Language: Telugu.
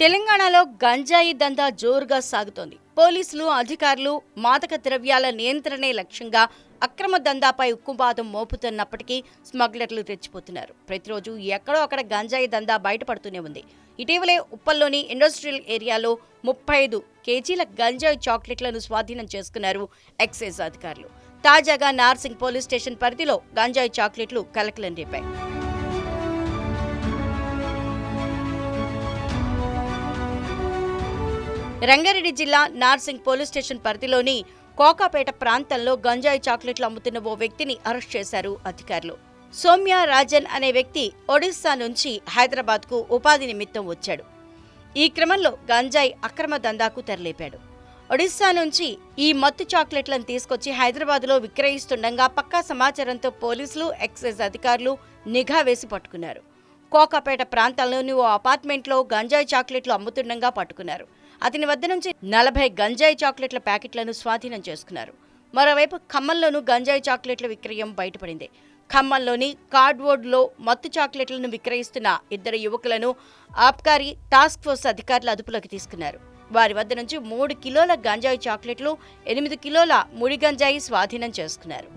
తెలంగాణలో గంజాయి దందా జోరుగా సాగుతోంది. పోలీసులు అధికారులు మాదక ద్రవ్యాల నియంత్రణే లక్ష్యంగా అక్రమ దందాపై ఉక్కుపాదం మోపుతున్నప్పటికీ స్మగ్లర్లు తెచ్చిపోతున్నారు ప్రతిరోజు ఎక్కడో అక్కడ గంజాయి దందా బయటపడుతూనే ఉంది. ఇటీవలే ఉప్పల్లోని ఇండస్ట్రియల్ ఏరియాలో ముప్పై ఐదు కేజీల గంజాయి చాక్లెట్లను స్వాధీనం చేసుకున్నారు ఎక్సైజ్ అధికారులు. తాజాగా నార్సింగ్ పోలీస్ స్టేషన్ పరిధిలో గంజాయి చాక్లెట్లు కలకలం రేపాయి. రంగారెడ్డి జిల్లా నార్సింగ్ పోలీస్ స్టేషన్ పరిధిలోని కోకాపేట ప్రాంతంలో గంజాయి చాక్లెట్లు అమ్ముతున్న ఓ వ్యక్తిని అరెస్ట్ చేశారు అధికారులు. సౌమ్య రాజన్ అనే వ్యక్తి ఒడిస్సా నుంచి హైదరాబాద్కు ఉపాధి నిమిత్తం వచ్చాడు. ఈ క్రమంలో గంజాయి అక్రమ దందాకు తెరలేపాడు. ఒడిస్సా నుంచి ఈ మత్తు చాక్లెట్లను తీసుకొచ్చి హైదరాబాద్లో విక్రయిస్తుండగా పక్కా సమాచారంతో పోలీసులు ఎక్సైజ్ అధికారులు నిఘా వేసి పట్టుకున్నారు. కోకాపేట ప్రాంతంలోని ఓ అపార్ట్మెంట్లో గంజాయి చాక్లెట్లు అమ్ముతుండగా పట్టుకున్నారు. అతని వద్ద నుంచి నలభై గంజాయి చాక్లెట్ల ప్యాకెట్లను స్వాధీనం చేసుకున్నారు. మరోవైపు ఖమ్మంలోనూ గంజాయి చాక్లెట్ల విక్రయం బయటపడింది. ఖమ్మంలోని కార్డ్బోర్డ్లో మత్తు చాక్లెట్లను విక్రయిస్తున్న ఇద్దరు యువకులను ఆబ్కారీ టాస్క్ ఫోర్స్ అధికారులు అదుపులోకి తీసుకున్నారు. వారి వద్ద నుంచి మూడు కిలోల గంజాయి చాక్లెట్లు ఎనిమిది కిలోల ముడి గంజాయి స్వాధీనం చేసుకున్నారు.